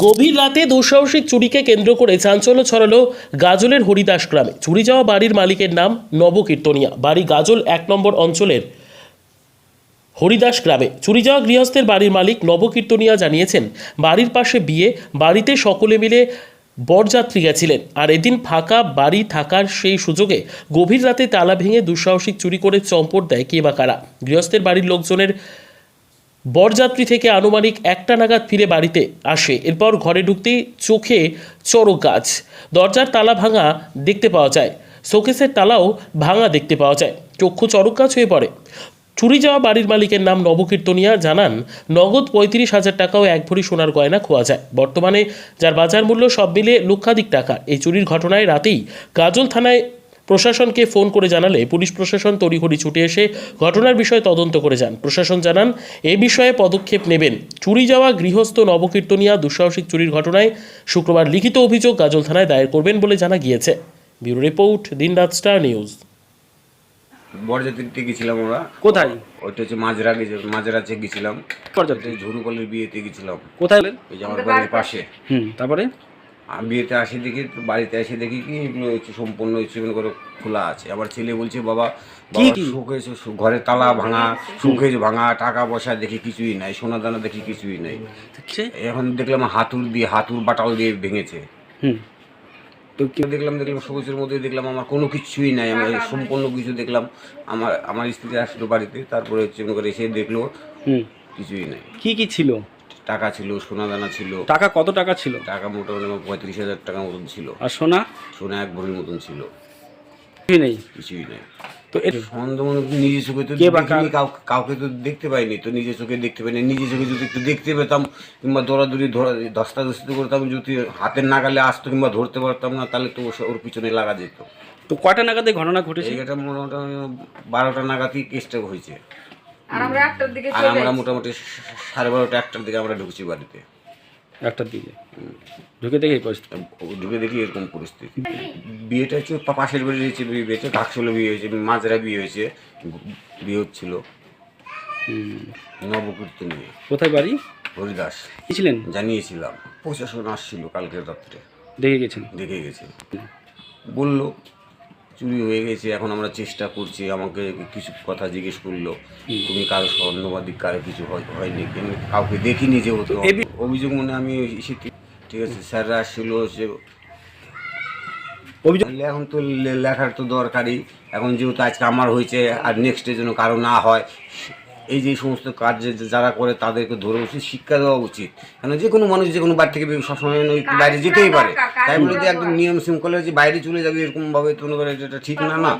গভীর রাতে দুঃসাহসিক চুরিকে কেন্দ্র করে চাঞ্চল্য ছড়ালো গাজলের হরিদাস গ্রামে। চুরি যাওয়া বাড়ির মালিকের নাম নবকীর্তনিয়া। বাড়ি গাজল এক নম্বর অঞ্চলের হরিদাস গ্রামে। চুরি যাওয়া গৃহস্থের বাড়ির মালিক নবকীর্তনিয়া জানিয়েছেন, বাড়ির পাশে বিয়ে, বাড়িতে সকলে মিলে বরযাত্রী গেছিলেন। আর এদিন ফাঁকা বাড়ি থাকার সেই সুযোগে গভীর রাতে তালা ভেঙে দুঃসাহসিক চুরি করে চম্পট দেয় কে বা কারা। গৃহস্থের বাড়ির লোকজনের বরযাত্রী থেকে আনুমানিক একটা নাগাদ ফিরে বাড়িতে আসে। এরপর ঘরে ঢুকতেই চোখে চড়ক গাছ। দরজার তালা ভাঙা দেখতে পাওয়া যায়। শোকেসের তালাও ভাঙা দেখতে পাওয়া যায়। চক্ষু চড়ক গাছ হয়ে পড়ে। চুরি যাওয়া বাড়ির মালিকের নাম নবকীর্তনিয়া জানান, নগদ পঁয়ত্রিশ হাজার টাকাও এক ভরি সোনার গয়না খোয়া যায়। বর্তমানে যার বাজার মূল্য সব মিলে লক্ষাধিক টাকা। এই চুরির ঘটনায় রাতেই গাজল থানায় প্রশাসনকে ফোন করে জানালে পুলিশ প্রশাসন তড়িঘড়ি ছুটে এসে ঘটনার বিষয়ে তদন্ত করে যান। প্রশাসন জানান এ বিষয়ে পদক্ষেপ নেবেন। চুরি যাওয়া গৃহস্থ নবকীর্তনিয়া দুঃসাহসিক চুরির ঘটনায় শুক্রবার লিখিত অভিযোগ গাজল থানায় দায়ের করবেন বলে জানা গিয়েছে। ব্যুরো রিপোর্ট দিনরাত স্টার নিউজ। বরযাত্রীতে গেছিলাম আমরা। কোথায়? ওইটা হচ্ছে মাঝরা গেছে মাঝরাতে গেছিলাম। ঝুরুকলের বিয়েতে গেছিলাম। কোথায়? ওই যে আমার বাড়ির পাশে। হুম তারপরে? আমি বিয়েতে আসি দেখি বাড়িতে এসে দেখি কি এগুলো হচ্ছে সম্পূর্ণ হচ্ছে মনে করো খোলা আছে। আবার ছেলে বলছে বাবা? শোকেস ঘরের তালা ভাঙা শোকেস ভাঙা টাকা পয়সা দেখি কিছুই নাই সোনা দানা দেখি কিছুই নাই। এখন দেখলাম হাতুর দিয়ে হাতুর বাটাল দিয়ে ভেঙেছে। হুম। তো কি দেখলাম দেখলাম সবুজের মধ্যে দেখলাম আমার কোনো কিছুই নাই আমি সম্পূর্ণ কিছু দেখলাম। আমার আমার স্ত্রী আসলো বাড়িতে তারপরে হচ্ছে মনে করে এসে দেখল হুম। কিছুই নাই। কি কি ছিল? টাকা ছিল সোনা দানা ছিল। টাকা কত টাকা ছিল? টাকা মোটামুটি আমার পঁয়ত্রিশ হাজার টাকার মতন ছিল। আর সোনা? সোনা এক ভরির মতন ছিল। কিছুই নেই। কিছুই নাই। তো মনে চোখে তো দেখিনি, কাউকে তো দেখতে পাইনি। তো চোখে দেখতে পাইনি। নিজের চোখে যদি একটু দেখতে পেতাম কিংবা দৌড়াদৌড়ি ধরা করতাম যদি হাতের নাগালে আসতো কিংবা ধরতে পারতাম না তাহলে তো ওর পিছনে লাগা যেত। তো কয়টা নাগাদে ঘটনা ঘটেছে? এইটা মোটামুটি বারোটা নাগাদই কেসটা হয়েছে। আর আমরা একটার দিকে আর চলে আমরা মোটামুটি সাড়ে বারোটা একটার দিকে আমরা ঢুকছি বাড়িতে। একটার দিকে? ঢুকে দেখে পরিস্থিতি। ঢুকে দেখি এরকম পরিস্থিতি। বিয়েটা হচ্ছে পাশের বাড়ির হয়েছে বিয়ে হয়েছে ঘাকশোলে বিয়ে হয়েছে মাঝরা বিয়ে হয়েছে বিয়ে হচ্ছিল। নবকীর্তন নিয়ে। কোথায় বাড়ি? হরিদাস। কি ছিলেন জানিয়েছিলাম। প্রশাসন আসছিল কালকে রাত্রে। দেখে গেছেন? দেখে গেছে। বলল চুরি হয়ে গেছে এখন আমরা চেষ্টা করছি আমাকে কিছু কথা জিজ্ঞেস করল। তুমি কারও স্বর্ণবাদী কারও কিছু হয়- হয়নি কিন্তু কাউকে দেখিনি যে অভিযোগ মনে আমি ঠিক আছে স্যাররা আসছিল সে অভিযোগ এখন তো লেখার তো দরকারই। এখন যেহেতু আজকে আমার হয়েছে আর নেক্সটের জন্য কারও না হয় এই যে সমস্ত কাজ যে- যারা করে তাদেরকে ধরে উচিত শিক্ষা দেওয়া উচিত। কেন যে কোনো মানুষ যে কোনো বাড়ি থেকে সবসময় বাইরে যেতেই পারে। তাই বলে যে একদম নিয়ম শৃঙ্খলা যে বাইরে চলে যাবে এরকমভাবে তোমার এটা ঠিক না না।